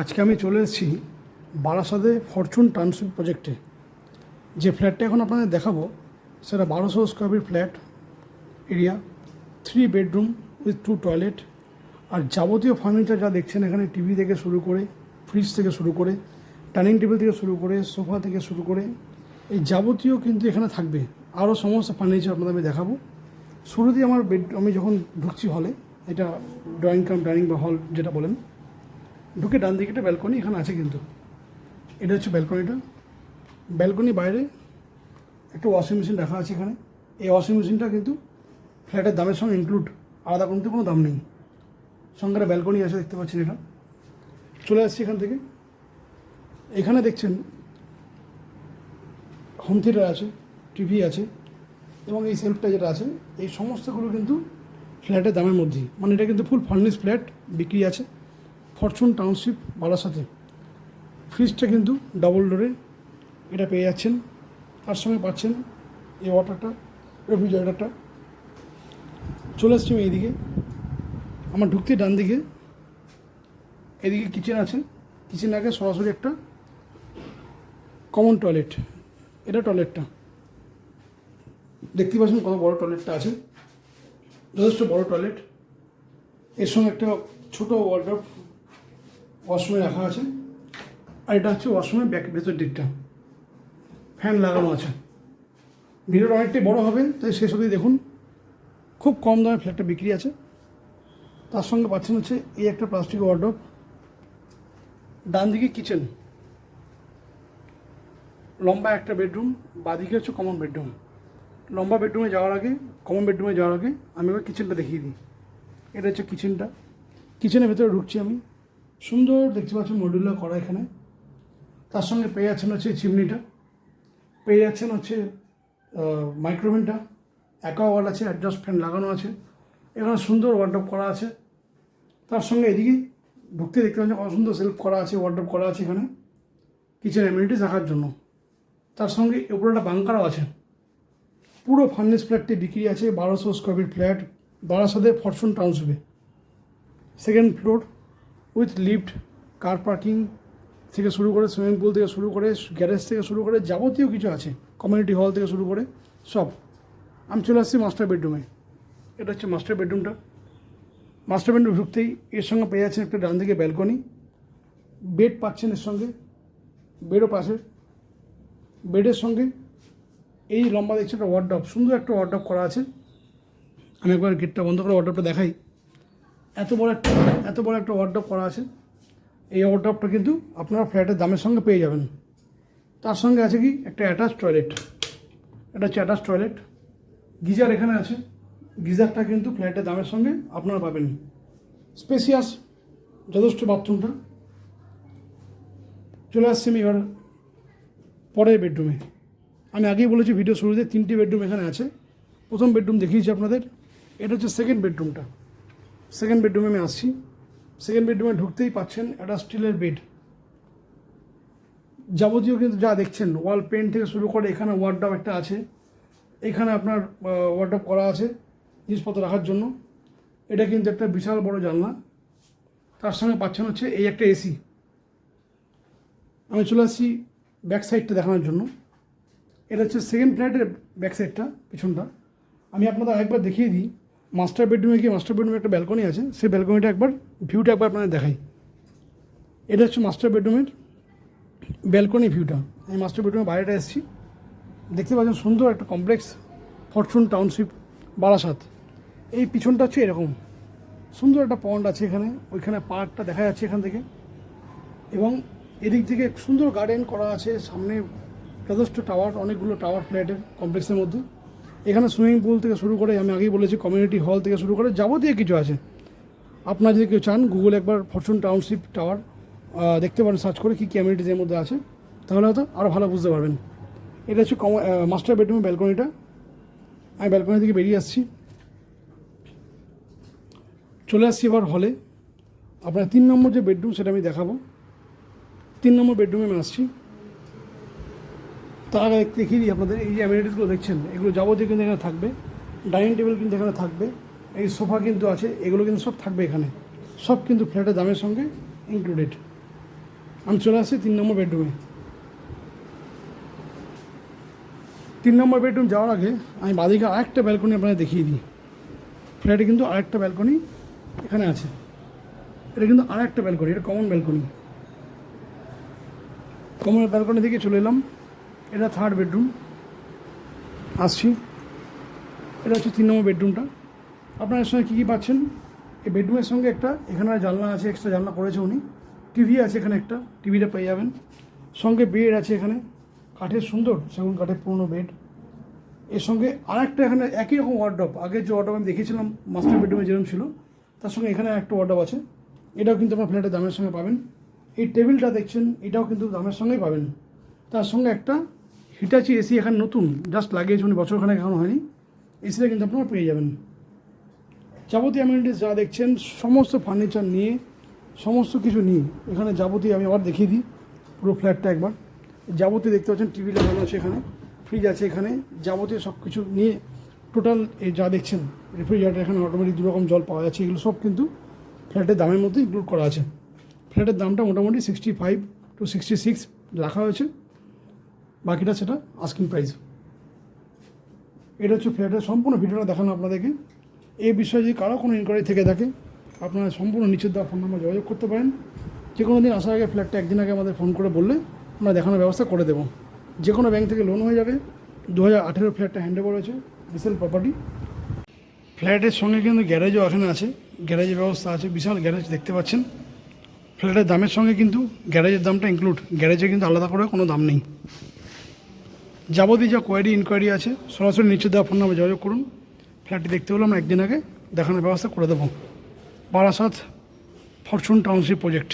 আজকে আমি চলে এসেছি বারাসাতে ফরচুন টাউনশিপ প্রজেক্টে। যে ফ্ল্যাটটা এখন আপনাদের দেখাবো, সেটা বারোশো square feet flat area three bedroom with two toilet আর যাবতীয় ফার্নিচার যা দেখছেন এখানে টিভি থেকে শুরু করে ফ্রিজ থেকে শুরু করে ডাইনিং টেবিল থেকে শুরু করে সোফা থেকে শুরু করে, এই যাবতীয় কিন্তু এখানে থাকবে। আরও সমস্ত ফার্নিচার আপনাদের আমি দেখাবো। শুরুতেই আমার বেড আমি যখন ঢুকছি হলে এটা ড্রয়িং কাম ডাইনিং বা হল যেটা বলেন ঢুকে ডান দিকে একটা ব্যালকনি এখানে আছে কিন্তু। এটা হচ্ছে ব্যালকনিটা ব্যালকনি বাইরে একটা ওয়াশিং মেশিন রাখা আছে এখানে। এই ওয়াশিং মেশিনটা কিন্তু ফ্ল্যাটের দামের সঙ্গে ইনক্লুড আলাদা কিন্তু কোনো দাম নেই। সঙ্গে একটা ব্যালকনি আছে, দেখতে পাচ্ছেন এটা। চলে আসছি এখান থেকে। এখানে দেখছেন হোম থিয়েটার আছে টিভি আছে, এবং এই সেলফটা যেটা আছে। এই সমস্তগুলো কিন্তু ফ্ল্যাটের দামের মধ্যেই। মানে এটা কিন্তু ফুল ফার্নিশ ফ্ল্যাট বিক্রি আছে। ফরচুন টাউনশিপ বারাসাতে ফ্রিজটা কিন্তু ডাবল ডোরে এটা পেয়ে যাচ্ছেন। তার সঙ্গে পাচ্ছেন এই ওয়াটারটা রেফ্রিজারেটারটা চলে আসছি আমি এইদিকে। আমার ঢুকতে ডান দিকে। এদিকে কিচেন আছে কিচেন আগে সরাসরি একটা কমন টয়লেট এটা টয়লেটটা দেখতে পাচ্ছেন কত বড় টয়লেটটা আছে। যথেষ্ট বড় টয়লেট এর সঙ্গে একটা ছোটো ওয়ার্ড্রপ ওয়াশরুমে রাখা আছে। আর এটা হচ্ছে ওয়াশরুমের ব্যাক ভেতর দিকটা। ফ্যান লাগানো আছে। ভিডিওটা অনেকটাই বড় হবে, তাই শেষ অবধি দেখুন। খুব কম দামে ফ্ল্যাটটা বিক্রি আছে। তার সঙ্গে পাচ্ছেন হচ্ছে এই একটা প্লাস্টিক ওয়ার্ড্রপ ডান দিকে কিচেন লম্বা একটা বেডরুম বাদিকে হচ্ছে কমন বেডরুম লম্বা বেডরুমে যাওয়ার আগে কমন বেডরুমে যাওয়ার আগে আমি এবার কিচেনটা দেখিয়ে দিই। এটা হচ্ছে কিচেনটা কিচেনের ভেতরে ঢুকছি আমি। সুন্দর দেখতে পাচ্ছেন মডিউলার করা এখানে। তার সঙ্গে পেয়ে যাচ্ছেন হচ্ছে চিমনিটা। পেয়ে যাচ্ছেন হচ্ছে মাইক্রোওভেনটা অ্যাকোয়াওয়াল আছে অ্যাডজাস্ট ফ্যান লাগানো আছে। এখানে সুন্দর ওয়ার্ড্রপ করা আছে। তার সঙ্গে এদিকে ঢুকতে দেখতে পাচ্ছেন কত সুন্দর সেলফ করা আছে ওয়ার্ড্রপ করা আছে এখানে। কিচেন অ্যামিনিটিস রাখার জন্য। তার সঙ্গে উপরে একটা বাংকারও আছে। পুরো ফার্নিশ ফ্ল্যাটটি বিক্রি আছে, বারোশো স্কোয়ার ফিট ফ্ল্যাট বারাসাতে fortune টাউনশিপে second floor with lift, car parking থেকে শুরু করে, সুইমিং পুল থেকে শুরু করে, গ্যারেজ থেকে শুরু করে, যাবতীয় কিছু আছে। কমিউনিটি হল থেকে শুরু করে, সব। আমি চলে আসছি মাস্টার বেডরুমে। এটা হচ্ছে মাস্টার বেডরুমটা। মাস্টার বেডরুম ঢুকতেই এর সঙ্গে পেয়ে যাচ্ছেন একটা ডান দিকে ব্যালকনি। বেড পাচ্ছেন এর সঙ্গে। বেডও পাশে। বেডের সঙ্গে এই লম্বা দেখছি একটা ওয়ার্ডপ সুন্দর একটা ওয়ার্ডপ করা আছে। আমি একবার গেটটা বন্ধ করে ওয়ার্ডপটা দেখাই। এত বড় একটা, এত বড় একটা ওয়ার্ডপ করা আছে। এই ওয়ার্ডপটা কিন্তু আপনারা ফ্ল্যাটের দামের সঙ্গে পেয়ে যাবেন। তার সঙ্গে আছে কি? একটা অ্যাটাচ টয়লেট এটা হচ্ছে অ্যাটাচ টয়লেট গিজার এখানে আছে। গিজারটা কিন্তু ফ্ল্যাটের দামের সঙ্গে আপনারা পাবেন। স্পেসিয়াস যথেষ্ট বাথরুমটা চলে আসছি আমি এবার পরের বেডরুমে আমি আগেই বলেছি ভিডিও শুরুতে তিনটি বেডরুম এখানে আছে। প্রথম বেডরুম দেখিয়েছি আপনাদের। এটা হচ্ছে সেকেন্ড বেডরুমটা সেকেন্ড বেডরুমে আমি আসছি। সেকেন্ড বেডরুমে ঢুকতেই পাচ্ছেন একটা স্টিলের বেড যাবতীয় কিন্তু যা দেখছেন ওয়াল পেন্ট থেকে শুরু করে এখানে ওয়ার্ড্রপ একটা আছে। এখানে আপনার ওয়ার্ড্রপ করা আছে জিনিসপত্র রাখার জন্য। এটা কিন্তু একটা বিশাল বড় জানলা। তার সঙ্গে পাচ্ছেন হচ্ছে এই একটা এসি। আমি চলে আসছি ব্যাক সাইডটা দেখানোর জন্য। এটা হচ্ছে সেকেন্ড ফ্ল্যাটের ব্যাক সাইডটা পিছনটা। আমি আপনাদের আরেকবার দেখিয়ে দিই। মাস্টার বেডরুমে গিয়ে মাস্টার বেডরুমে একটা ব্যালকনি আছে, সেই ব্যালকনিটা একবার ভিউটা একবার আপনাদের দেখাই। এটা হচ্ছে মাস্টার বেডরুমের ব্যালকনি ভিউটা আমি মাস্টার বেডরুমের বাইরেটা এসেছি। দেখতে পাচ্ছেন সুন্দর একটা কমপ্লেক্স ফরচুন টাউনশিপ বারাসাত। এই পিছনটা হচ্ছে এরকম। সুন্দর একটা পন্ড আছে এখানে। ওইখানে পার্কটা দেখা যাচ্ছে এখান থেকে। এবং এদিক থেকে সুন্দর গার্ডেন করা আছে। সামনে যথেষ্ট টাওয়ার অনেকগুলো টাওয়ার ফ্ল্যাটের কমপ্লেক্সের মধ্যে। এখানে সুইমিং পুল থেকে শুরু করে, আমি আগেই বলেছি কমিউনিটি হল থেকে শুরু করে যাবতীয় কিছু আছে। আপনারা যদি কেউ চান গুগল একবার ফরচুন টাউনশিপ টাওয়ার দেখতে পারেন সার্চ করে কী কী অ্যামিনিটিস এর মধ্যে আছে। তাহলে হয়তো আরও ভালো বুঝতে পারবেন। এটা হচ্ছে কম মাস্টার বেডরুমের ব্যালকনিটা আমি ব্যালকনি থেকে বেরিয়ে আসছি। চলে আসছি এবার হলে আপনার তিন নম্বর যে বেডরুম সেটা আমি দেখাবো। তিন নম্বর বেডরুমে আমি আসছি। তার আগে দেখিয়ে দিই আপনাদের এই যে অ্যামিনিটিসগুলো দেখছেন, এগুলো যাবতীয় কিন্তু এখানে থাকবে। ডাইনিং টেবিল কিন্তু এখানে থাকবে। এই সোফা কিন্তু আছে, এগুলো কিন্তু সব থাকবে এখানে। সব কিন্তু ফ্ল্যাটের দামের সঙ্গে ইনক্লুডেড আমি চলে আসছি তিন নম্বর বেডরুমে তিন নম্বর বেডরুম যাওয়ার আগে আমি বাদিকে আরেকটা ব্যালকনি আপনাদের দেখিয়ে দিই। ফ্ল্যাটে কিন্তু আরেকটা ব্যালকনি এখানে আছে। এটা কিন্তু আরেকটা ব্যালকনি এটা কমন ব্যালকনি কমন ব্যালকনি থেকে চলে এলাম। এটা থার্ড বেডরুম আসছি। এটা হচ্ছে তিন নম্বর বেডরুমটা আপনার এর সঙ্গে কী কী পাচ্ছেন? এই বেডরুমের সঙ্গে একটা, এখানে জানলা আছে এক্সট্রা জানলা করেছে উনি। টিভি আছে এখানে একটা টিভিটা পেয়ে যাবেন। সঙ্গে বেড আছে এখানে। কাঠের সুন্দর, সেগুন কাঠের পুরনো বেড এর সঙ্গে আরেকটা এখানে একই রকম ওয়ার্ড্রপ আগে যে ওয়ার্ড্রপ আমি দেখেছিলাম মাস্টার বেডরুমে যেরকম ছিল, তার সঙ্গে এখানে একটা ওয়ার্ড্রপ আছে। এটাও কিন্তু আপনার ফ্ল্যাটের দামের সঙ্গে পাবেন। এই টেবিলটা দেখছেন, এটাও কিন্তু দামের সঙ্গেই পাবেন। তার সঙ্গে একটা হিটাচি এসি এখানে নতুন জাস্ট লাগিয়েছে উনি বছরখানেক এখনও হয়নি। এসিটা কিন্তু আপনারা পেয়ে যাবেন। যাবতীয় অ্যামিউনিটিস যা দেখছেন, সমস্ত ফার্নিচার নিয়ে, সমস্ত কিছু নিয়ে, এখানে যাবতীয় আমি আবার দেখিয়ে দিই, পুরো ফ্ল্যাটটা একবার। যাবতীয় দেখতে পাচ্ছেন টিভি লাগানো আছে এখানে ফ্রিজ আছে এখানে, যাবতীয় সব কিছু নিয়ে টোটাল এই যা দেখছেন রেফ্রিজারেটার এখানে অটোমেটিক দু রকম জল পাওয়া যাচ্ছে, এগুলো সব কিন্তু ফ্ল্যাটের দামের মধ্যে ইনক্লুড করা আছে। ফ্ল্যাটের দামটা মোটামুটি sixty five to sixty six রাখা হয়েছে। বাকিটা সেটা আস্কিং প্রাইস এটা হচ্ছে ফ্ল্যাটের সম্পূর্ণ ভিডিওটা দেখানো আপনাদেরকে। এই বিষয়ে যদি কারও কোনো ইনকোয়ারি থেকে থাকে, আপনারা সম্পূর্ণ নিচের দেওয়া ফোন নাম্বার যোগাযোগ করতে পারেন। যে কোনো দিন আসার আগে ফ্ল্যাটটা একদিন আগে আমাদের ফোন করে বললে আমরা দেখানোর ব্যবস্থা করে দেবো। যে কোনো ব্যাংক থেকে লোন হয়ে যাবে দু হাজার আঠেরো ফ্ল্যাটটা হ্যান্ড ওভার হয়েছে বিশাল প্রপার্টি ফ্ল্যাটের সঙ্গে কিন্তু গ্যারেজও এখানে আছে। গ্যারেজের ব্যবস্থা আছে, বিশাল গ্যারেজ দেখতে পাচ্ছেন। ফ্ল্যাটের দামের সঙ্গে কিন্তু গ্যারেজের দামটা ইনক্লুড গ্যারেজে কিন্তু আলাদা করে কোনো দাম নেই। যাবতীয় যা কোয়ারি ইনকোয়ারি আছে, সরাসরি নিচে দেওয়া ফোন নাম্বার যোগাযোগ করুন। ফ্ল্যাটটি দেখতে হলে আমরা একদিন আগে দেখানোর ব্যবস্থা করে দেবো। Barasat Fortune township project